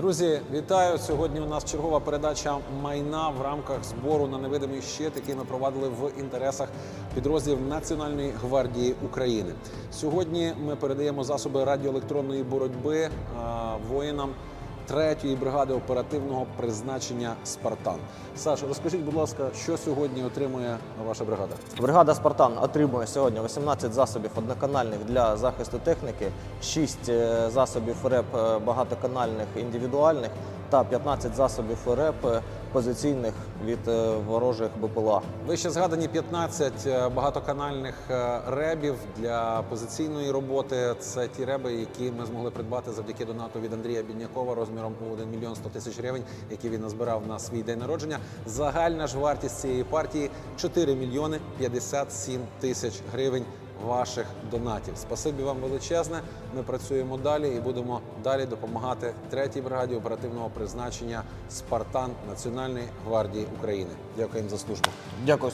Друзі, вітаю! Сьогодні у нас чергова передача майна в рамках збору на невидимий щит, який ми провадили в інтересах підрозділів Національної гвардії України. Сьогодні ми передаємо засоби радіоелектронної боротьби воїнам. Третьої бригади оперативного призначення Спартан. Саша, розкажіть, будь ласка, що сьогодні отримує ваша бригада? Бригада Спартан отримує сьогодні 18 засобів одноканальних для захисту техніки, 6 е, засобів РЕП е, багатоканальних індивідуальних та 15 засобів РЕП е, позиційних від ворожих БПЛА. Вище згадані 15 е, багатоканальних ребів для позиційної роботи. Це ті реби, які ми змогли придбати завдяки донату від Андрія Біднякова розміром у 1 мільйон 100 тисяч гривень, які він назбирав на свій день народження. Загальна ж вартість цієї партії 4 мільйони 57 тисяч гривень. Ваших донатів. Спасибі вам величезне. Ми працюємо далі і будемо далі допомагати третій бригаді оперативного призначення Спартан Національної гвардії України. Дякуємо за службу. Дякую.